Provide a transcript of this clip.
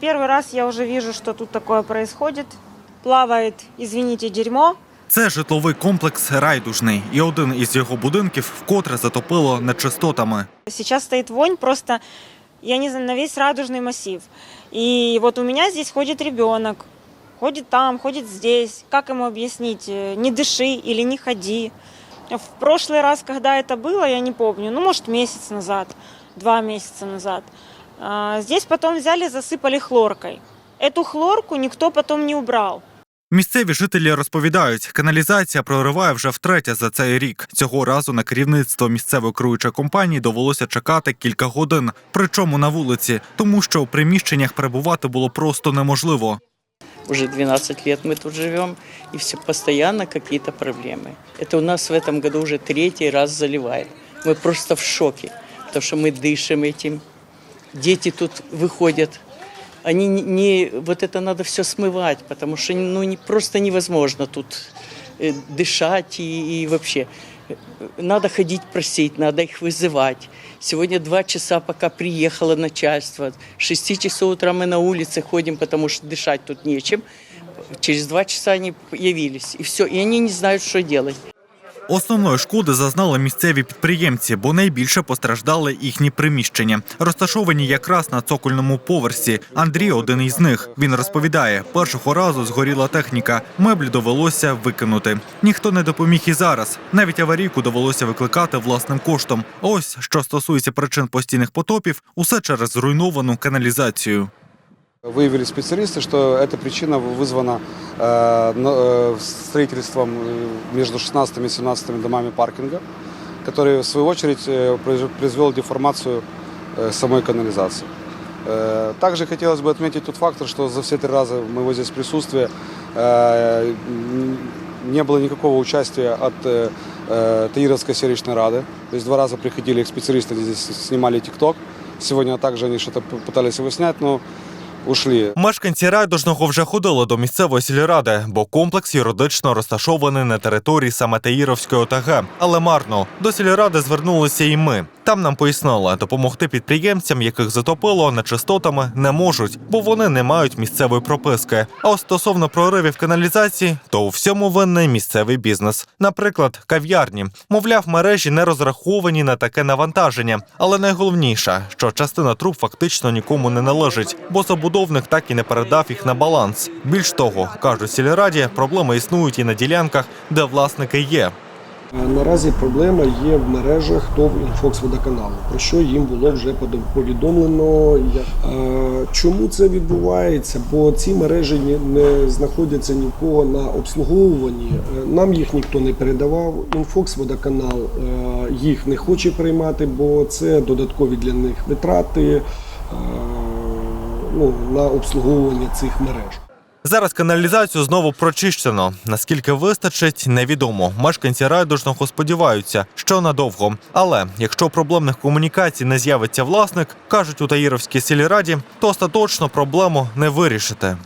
первый раз я уже вижу, что тут такое происходит. Плавает, извините, дерьмо. Це житловий комплекс райдужний, і один із його будинків вкотре затопило нечистотами. Сейчас стоит вонь просто, я не знаю, на весь радужный массив. И вот у меня здесь ходит ребенок. Ходит там, ходит здесь. Как ему объяснить? э, Не дыши или не ходи. В прошлый раз, когда это было, я не помню, ну, может, месяц назад, два месяца назад. а, Здесь потом взяли, засыпали хлоркой. Эту хлорку никто потом не убрал. Місцеві жителі розповідають, каналізація прориває вже втретє за цей рік. Цього разу на керівництво місцевої керуючої компанії довелося чекати кілька годин, причому на вулиці, тому що у приміщеннях перебувати було просто неможливо. Уже 12 лет мы тут живем, и все постоянно какие-то проблемы. Это у нас в этом году уже третий раз заливает. Мы просто в шоке, потому что мы дышим этим. Дети тут выходят. Они не, не- вот это надо все смывать, потому что ну, не, просто невозможно тут э, дышать и, и вообще. Э, Надо ходить просить, надо их вызывать. Сегодня два часа, пока приехало начальство. С 6 часов утра мы на улице ходим, потому что дышать тут нечем. Через два часа они явились, и все. И они не знают, что делать. Основної шкоди зазнали місцеві підприємці, бо найбільше постраждали їхні приміщення, розташовані якраз на цокольному поверсі. Андрій один із них. Він розповідає, першого разу згоріла техніка, меблі довелося викинути. Ніхто не допоміг і зараз. Навіть аварійку довелося викликати власним коштом. Ось що стосується причин постійних потопів, усе через зруйновану каналізацію. Выявили специалисты, что эта причина вызвана э, э, строительством э, между 16 и 17 домами паркинга, который в свою очередь произ- произвел деформацию самой канализации. Также хотелось бы отметить тот фактор, что за все три раза моего здесь присутствия не было никакого участия от Таировской селищной рады. То есть два раза приходили специалисты, здесь снимали ТикТок. Сегодня также они что-то пытались его снять, но ушли. Мешканці райдужного вже ходили до місцевої сільради, бо комплекс юридично розташований на території саме Таїровської ОТГ. Але марно до сільради звернулися і ми. Там нам пояснили, допомогти підприємцям, яких затопило нечистотами, не можуть, бо вони не мають місцевої прописки. А от стосовно проривів каналізації, то у всьому винний місцевий бізнес. Наприклад, кав'ярні. Мовляв, мережі не розраховані на таке навантаження. Але найголовніше, що частина труб фактично нікому не належить, бо забудовник так і не передав їх на баланс. Більш того, кажуть сільраді, проблеми існують і на ділянках, де власники є. Е, Наразі проблема є в мережах ТОВ «Інфокс водоканалу», про що їм було вже повідомлено. Е, Чому це відбувається? Бо ці мережі не знаходяться ні в кого на обслуговуванні. Е, Нам їх ніхто не передавав. «Інфокс водоканал» їх не хоче приймати, бо це додаткові для них витрати ну, на обслуговування цих мереж. Зараз каналізацію знову прочищено. Наскільки вистачить, невідомо. Мешканці райдужного сподіваються, що надовго. Але якщо проблемних комунікацій не з'явиться власник, кажуть у Таїровській сільраді, то остаточно проблему не вирішити.